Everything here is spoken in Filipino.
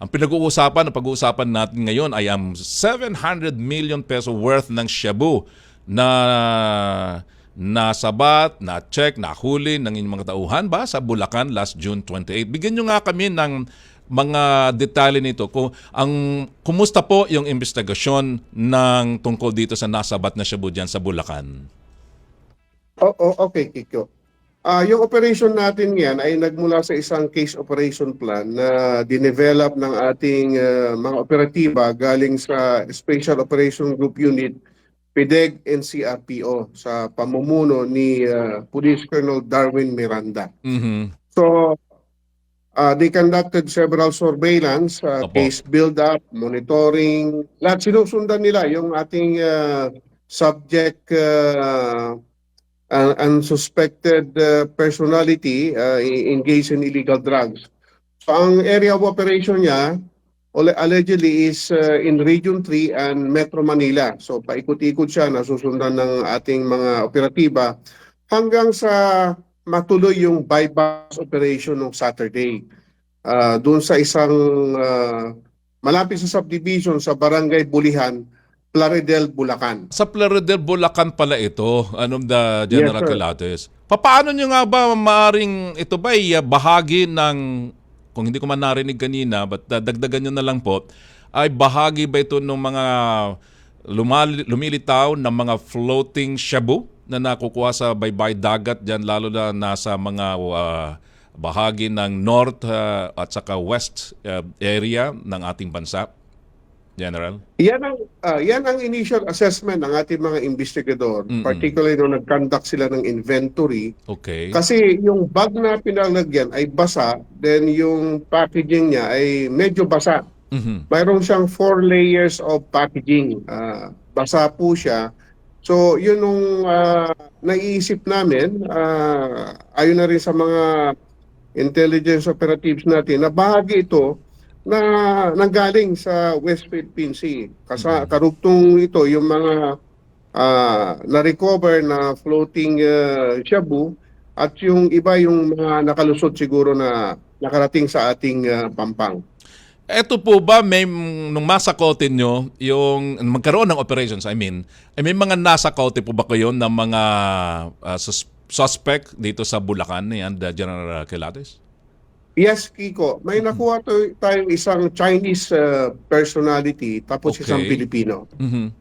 Ang pinag-uusapan, ang pag-uusapan natin ngayon ay ang 700 million peso worth ng shabu na nasabat, na-check, nahuli ng inyong mga tauhan ba sa Bulacan last June 28. Bigyan nyo nga kami ng mga detalye nito kung ang kumusta po yung investigasyon ng tungkol dito sa nasabat na shabu diyan sa Bulacan. Oh, oh, okay, Kiko. Ah, yung operation natin yan ay nagmula sa isang case operation plan na dinevelop ng ating ah, mga operatiba galing sa Special Operation Group Unit PIDEG NCRPO sa pamumuno ni ah, Police Colonel Darwin Miranda. Mhm. So, uh, they conducted several surveillance, uh, case build-up, monitoring. Lahat sinusundan nila yung ating uh, subject uh, uh, unsuspected uh, personality uh, engaged in illegal drugs. So, ang area of operation niya allegedly is uh, in Region 3 and Metro Manila. So, paikot-ikot siya, nasusundan ng ating mga operatiba hanggang sa matuloy yung bypass operation ng Saturday. Ah, doon sa isang ah, malapit sa subdivision sa Barangay Bulihan, Plaridel, Bulacan. Sa Plaridel, Bulacan pala ito, anong the General Yes, sir. Calates. Paano nyo nga ba maaring ito ba ay uh, bahagi ng, kung hindi ko man narinig kanina, but dagdagan nyo na lang po, ay bahagi ba ito ng mga lumali, lumilitaw ng mga floating shabu na nakukuha sa baybay dagat dyan, lalo na nasa mga uh, bahagi ng north uh, at saka west uh, area ng ating bansa? General? Yan ang ah, yan ang initial assessment ng ating mga investigador, Mm-mm. particularly nung nag-conduct sila ng inventory. Okay. Kasi yung bag na pinalagyan ay basa, then yung packaging niya ay medyo basa. Mhm. Mayroon siyang four layers of packaging. Ah, basa po siya. So, yun nung ah, naiisip namin, ah, ayon na rin sa mga intelligence operatives natin, na bahagi ito na nanggaling sa West Philippine Sea. Kasa, karugtong ito, yung mga ah, na-recover na floating ah, shabu at yung iba yung mga nakalusot siguro na nakarating sa ating ah, pampang. Eto po ba, may nung masakote nyo, yung magkaroon ng operations, I mean, ay may mga nasakote po ba kayo ng mga uh, sus- suspect dito sa Bulacan ni and uh, General Quelates? Yes, Kiko. May nakuha to, tayong isang Chinese uh, personality tapos Okay. isang Pilipino. Mhm.